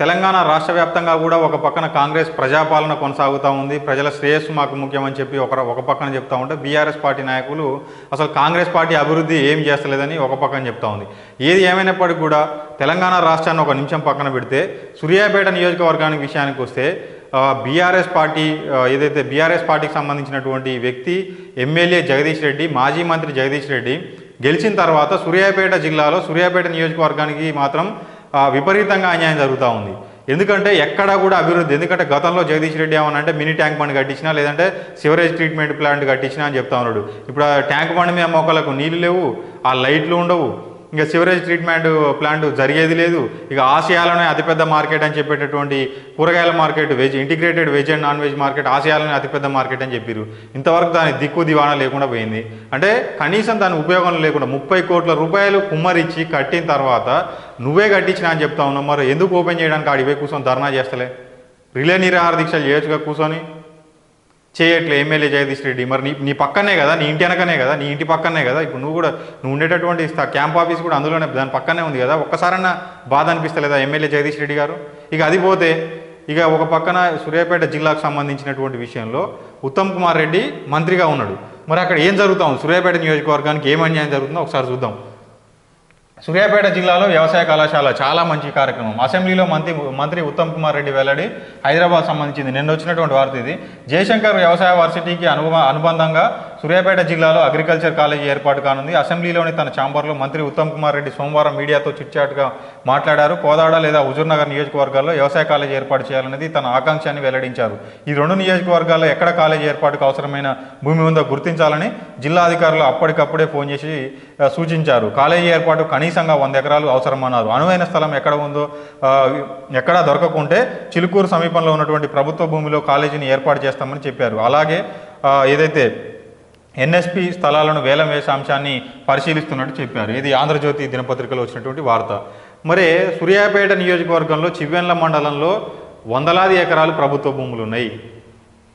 తెలంగాణ రాష్ట్ర వ్యాప్తంగా కూడా ఒక పక్కన కాంగ్రెస్ ప్రజాపాలన కొనసాగుతూ ఉంది. ప్రజల శ్రేయస్సు మాకు ముఖ్యమని చెప్పి ఒక ఒక పక్కన చెప్తా ఉంటే బీఆర్ఎస్ పార్టీ నాయకులు అసలు కాంగ్రెస్ పార్టీ అభివృద్ధి ఏం చేస్తలేదని ఒక పక్కన చెప్తా ఉంది. ఏది ఏమైనప్పటికీ కూడా తెలంగాణ రాష్ట్రాన్ని ఒక నిమిషం పక్కన పెడితే సూర్యాపేట నియోజకవర్గానికి విషయానికి వస్తే బీఆర్ఎస్ పార్టీ ఏదైతే బీఆర్ఎస్ పార్టీకి సంబంధించినటువంటి వ్యక్తి ఎమ్మెల్యే జగదీష్ రెడ్డి మాజీ మంత్రి జగదీష్ రెడ్డి గెలిచిన తర్వాత సూర్యాపేట జిల్లాలో సూర్యాపేట నియోజకవర్గానికి మాత్రం విపరీతంగా అన్యాయం జరుగుతూ ఉంది. ఎందుకంటే ఎక్కడా కూడా అభివృద్ధి ఎందుకంటే గతంలో జగదీష్ రెడ్డి ఏమన్నా అంటే మినీ ట్యాంక్ బండ్ కట్టించినా లేదంటే సివరేజ్ ట్రీట్మెంట్ ప్లాంట్ కట్టించినా అని చెప్తా ఉన్నాడు. ఇప్పుడు ఆ ట్యాంక్ బండ్ మీద మొక్కలకు నీళ్ళు లేవు ఆ లైట్లు ఉండవు. ఇంకా సివరేజ్ ట్రీట్మెంట్ ప్లాంట్ జరిగేది లేదు. ఇక ఆసియాలోనే అతిపెద్ద మార్కెట్ అని చెప్పేటటువంటి కూరగాయల market veg integrated veg and non veg market ఆసియాలోనే అతిపెద్ద మార్కెట్ అని చెప్పారు ఇంతవరకు దాని దిక్కు దివాణా లేకుండా పోయింది. అంటే కనీసం దాని ఉపయోగం లేకుండా ముప్పై కోట్ల రూపాయలు కుమ్మరిచ్చి కట్టిన తర్వాత నువ్వే కట్టించినా అని చెప్తా ఉన్నావు మరి ఎందుకు ఓపెన్ చేయడానికి ఆడిపోయి కూర్చొని ధర్నా చేస్తలే? రిలే నిరాహార దీక్షలు చేయొచ్చుగా కూర్చొని. చేయట్లే ఎమ్మెల్యే జగదీష్ రెడ్డి. మరి నీ నీ పక్కనే కదా నీ ఇంటి వెనకనే కదా నీ ఇంటి పక్కనే కదా ఇప్పుడు నువ్వు కూడా నువ్వు ఉండేటటువంటి క్యాంప్ ఆఫీస్ కూడా అందులోనే దాని పక్కనే ఉంది కదా. ఒక్కసారన్నా బాధ అనిపిస్తలేదా ఎమ్మెల్యే జగదీష్ రెడ్డి గారు? ఇక అది పోతే ఇక ఒక పక్కన సూర్యాపేట జిల్లాకు సంబంధించినటువంటి విషయంలో ఉత్తమ్ కుమార్ రెడ్డి మంత్రిగా ఉన్నాడు. మరి అక్కడ ఏం జరుగుతాం సూర్యాపేట నియోజకవర్గానికి ఏం అన్యాయం జరుగుతుందో ఒకసారి చూద్దాం. సూర్యాపేట జిల్లాలో వ్యవసాయ కళాశాల చాలా మంచి కార్యక్రమం. అసెంబ్లీలో మంత్రి మంత్రి ఉత్తమ్ కుమార్ రెడ్డి వెల్లడి హైదరాబాద్ సంబంధించింది. నిన్న వచ్చినటువంటి వార్త ఇది. జయశంకర్ వ్యవసాయ వర్సిటీకి అనుభ అనుబంధంగా సూర్యాపేట జిల్లాలో అగ్రికల్చర్ కాలేజీ ఏర్పాటు కానుంది. అసెంబ్లీలోని తన ఛాంబర్లో మంత్రి ఉత్తమ్ కుమార్ రెడ్డి సోమవారం మీడియాతో చిట్చాటుగా మాట్లాడారు. కోదాడ లేదా హుజూర్నగర్ నియోజకవర్గాల్లో వ్యవసాయ కాలేజీ ఏర్పాటు చేయాలనేది తన ఆకాంక్ష అని వెల్లడించారు. ఈ రెండు నియోజకవర్గాల్లో ఎక్కడ కాలేజీ ఏర్పాటుకు అవసరమైన భూమి ఉందో గుర్తించాలని జిల్లా అధికారులు అప్పటికప్పుడే ఫోన్ చేసి సూచించారు. కాలేజీ ఏర్పాటు కనీసంగా వంద ఎకరాలు అవసరమన్నారు. అనువైన స్థలం ఎక్కడ ఉందో ఎక్కడా దొరకకుంటే చిలుకూరు సమీపంలో ఉన్నటువంటి ప్రభుత్వ భూమిలో కాలేజీని ఏర్పాటు చేస్తామని చెప్పారు. అలాగే ఏదైతే ఎన్ఎస్పి స్థలాలను వేలం వేసే అంశాన్ని పరిశీలిస్తున్నట్టు చెప్పారు. ఇది ఆంధ్రజ్యోతి దినపత్రికలో వచ్చినటువంటి వార్త. మరి సూర్యాపేట నియోజకవర్గంలో చివ్వెన్ల మండలంలో వందలాది ఎకరాలు ప్రభుత్వ భూములు ఉన్నాయి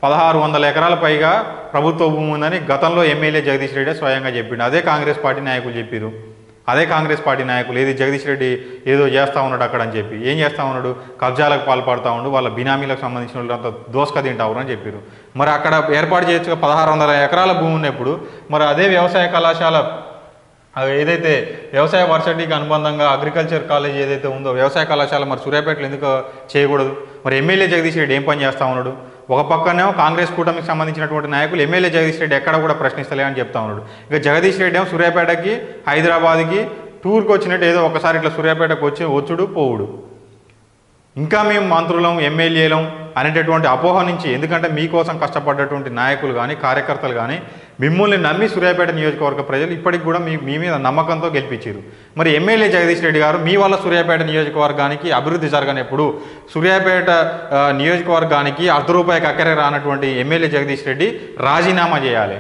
పదహారు వందల ఎకరాల పైగా ప్రభుత్వ భూమి ఉందని గతంలో ఎమ్మెల్యే జగదీష్ రెడ్డి స్వయంగా చెప్పిండు. అదే కాంగ్రెస్ పార్టీ నాయకులు చెప్పారు అదే కాంగ్రెస్ పార్టీ నాయకులు ఏది జగదీష్ రెడ్డి ఏదో చేస్తా ఉన్నాడు అక్కడ అని చెప్పి. ఏం చేస్తా ఉన్నాడు? కబ్జాలకు పాల్పడతా ఉండు వాళ్ళ బినామీలకు సంబంధించిన వాళ్ళంతా దోసక తింటారు అని చెప్పారు మరి అక్కడ ఏర్పాటు చేయొచ్చు పదహారు వందల ఎకరాల భూమి ఉన్నప్పుడు మరి అదే వ్యవసాయ కళాశాల ఏదైతే వ్యవసాయ వర్సిటీకి అనుబంధంగా అగ్రికల్చర్ కాలేజ్ ఏదైతే ఉందో వ్యవసాయ కళాశాల మరి సూర్యాపేటలో ఎందుకు చేయకూడదు? మరి ఎమ్మెల్యే జగదీష్ రెడ్డి ఏం పని చేస్తూ ఉన్నాడు? ఒక పక్కనేమో కాంగ్రెస్ కూటమికి సంబంధించినటువంటి నాయకులు ఎమ్మెల్యే జగదీష్ రెడ్డి ఎక్కడ కూడా ప్రశ్నిస్తలే అని చెప్తా ఉన్నాడు. ఇక జగదీష్ రెడ్డి ఏమో సూర్యాపేటకి హైదరాబాద్కి టూర్కి వచ్చినట్టు ఏదో ఒకసారి ఇట్లా సూర్యాపేటకు వచ్చి వచ్చుడు పోవుడు. ఇంకా మేము మంత్రులం ఎమ్మెల్యేలం అనేటటువంటి అపోహ నుంచి ఎందుకంటే మీకోసం కష్టపడ్డటువంటి నాయకులు కానీ కార్యకర్తలు కానీ మిమ్మల్ని నమ్మి సూర్యాపేట నియోజకవర్గ ప్రజలు ఇప్పటికి కూడా మీ మీ మీద నమ్మకంతో గెలిపించారు. మరి ఎమ్మెల్యే జగదీష్ రెడ్డి గారు మీ వల్ల సూర్యాపేట నియోజకవర్గానికి అభివృద్ధి జరగనప్పుడు సూర్యాపేట నియోజకవర్గానికి అర్ధ రూపాయికి అక్కరే రానటువంటి ఎమ్మెల్యే జగదీష్ రెడ్డి రాజీనామా చేయాలి.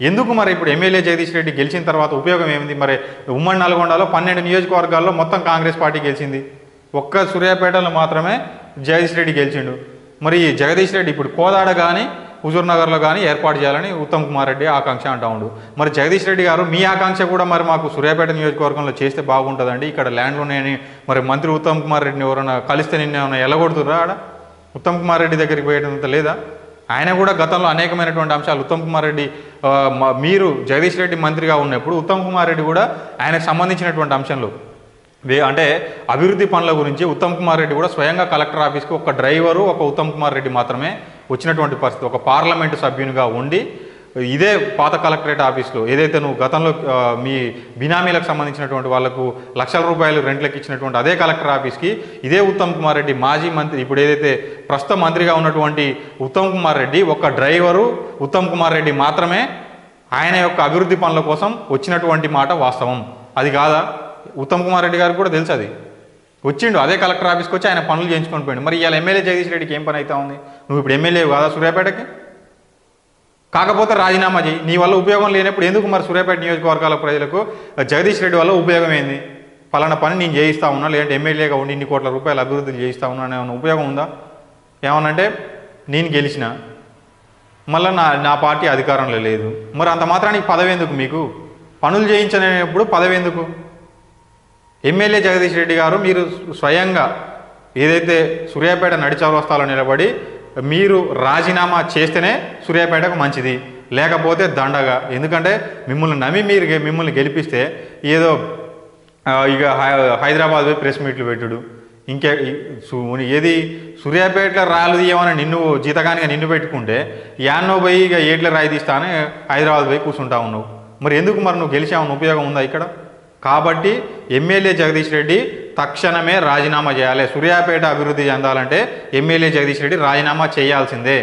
ఎందుకు మరి ఇప్పుడు ఎమ్మెల్యే జగదీష్ రెడ్డి గెలిచిన తర్వాత ఉపయోగం ఏమిటి మరి ఉమ్మడి నల్గొండలో పన్నెండు నియోజకవర్గాల్లో మొత్తం కాంగ్రెస్ పార్టీ గెలిచింది. ఒక్క సూర్యాపేటలో మాత్రమే జగదీష్ రెడ్డి గెలిచిండు. మరి ఈ జగదీష్ రెడ్డి ఇప్పుడు కోదాడ కానీ హుజూర్ నగర్లో కానీ ఏర్పాటు చేయాలని ఉత్తమ్ కుమార్ రెడ్డి ఆకాంక్ష అంటా ఉండు. మరి జగదీష్ రెడ్డి గారు మీ ఆకాంక్ష కూడా మరి మాకు సూర్యాపేట నియోజకవర్గంలో చేస్తే బాగుంటుందండి. ఇక్కడ ల్యాండ్లు ఉన్నాయని మరి మంత్రి ఉత్తమ్ కుమార్ రెడ్డిని ఎవరైనా కలిస్తే నిన్న ఏమైనా ఎలగొడుతుర్రా ఆడ? ఉత్తమ్ కుమార్ రెడ్డి దగ్గరికి పోయేటంత లేదా? ఆయన కూడా గతంలో అనేకమైనటువంటి అంశాలు ఉత్తమ్ కుమార్ రెడ్డి మీరు జగదీష్ రెడ్డి మంత్రిగా ఉన్నప్పుడు ఉత్తమ్ కుమార్ రెడ్డి కూడా ఆయనకు సంబంధించినటువంటి అంశంలో అంటే అభివృద్ధి పనుల గురించి ఉత్తమ్ కుమార్ రెడ్డి కూడా స్వయంగా కలెక్టర్ ఆఫీస్కి ఒక డ్రైవరు ఒక ఉత్తమ్ కుమార్ రెడ్డి మాత్రమే వచ్చినటువంటి పరిస్థితి. ఒక పార్లమెంటు సభ్యునిగా ఉండి ఇదే పాత కలెక్టరేట్ ఆఫీస్లో ఏదైతే నువ్వు గతంలో మీ బినామీలకు సంబంధించినటువంటి వాళ్ళకు లక్షల రూపాయలు రెంట్లకు ఇచ్చినటువంటి అదే కలెక్టర్ ఆఫీస్కి ఇదే ఉత్తమ్ కుమార్ రెడ్డి మాజీ మంత్రి ఇప్పుడు ఏదైతే ప్రస్తుత మంత్రిగా ఉన్నటువంటి ఉత్తమ్ కుమార్ రెడ్డి ఒక డ్రైవరు ఉత్తమ్ కుమార్ రెడ్డి మాత్రమే ఆయన యొక్క అభివృద్ధి పనుల కోసం వచ్చినటువంటి మాట వాస్తవం. అది కాదా? ఉత్తమ్ కుమార్ రెడ్డి గారికి కూడా తెలుసు అది. వచ్చిండు అదే కలెక్టర్ ఆఫీస్కి వచ్చి ఆయన పనులు చేయించుకొని పోయిండు. మరి ఇవాళ ఎమ్మెల్యే జగదీష్ రెడ్డికి ఏం పని అవుతా ఉంది? నువ్వు ఇప్పుడు ఎమ్మెల్యే కాదా సూర్యాపేటకి? కాకపోతే రాజీనామా చేయి. నీ వల్ల ఉపయోగం లేనప్పుడు ఎందుకు మరి సూర్యాపేట నియోజకవర్గాల ప్రజలకు జగదీష్ రెడ్డి వల్ల ఉపయోగం ఏంది? పలానా పని నేను చేయిస్తా ఉన్నా లేదంటే ఎమ్మెల్యేగా ఉండి ఇన్ని కోట్ల రూపాయలు అభివృద్ధి చేయిస్తా ఉన్నా ఏమైనా ఉపయోగం ఉందా? ఏమనంటే నేను గెలిచిన మళ్ళీ నా నా పార్టీ అధికారంలో లేదు. మరి అంత మాత్రానికి పదవి ఎందుకు మీకు? పనులు చేయించలేనప్పుడు పదవి ఎందుకు? ఎమ్మెల్యే జగదీష్ రెడ్డి గారు మీరు స్వయంగా ఏదైతే సూర్యాపేట నడిచౌరస్తాలో నిలబడి మీరు రాజీనామా చేస్తేనే సూర్యాపేటకు మంచిది లేకపోతే దండగా. ఎందుకంటే మిమ్మల్ని నమ్మి మీరు మిమ్మల్ని గెలిపిస్తే ఏదో ఇక హైదరాబాద్ పోయి ప్రెస్ మీట్లు పెట్టుడు. ఇంకే సు- ఏది సూర్యాపేటలో రాళ్ళు తీయమని నిన్ను జీతగానిగా నిన్ను పెట్టుకుంటే యాన్నో పోయి ఇక ఏట్ల రాయి తీస్తా అని హైదరాబాద్ పోయి కూర్చుంటా ఉన్నావు. మరి ఎందుకు మరి నువ్వు గెలిచావు? ఉపయోగం ఉందా ఇక్కడ? కాబట్టి ఎమ్మెల్యే జగదీష్ రెడ్డి తక్షణమే రాజీనామా చేయాలి. సూర్యాపేట అభివృద్ధి చెందాలంటే ఎమ్మెల్యే జగదీష్ రెడ్డి రాజీనామా చేయాల్సిందే.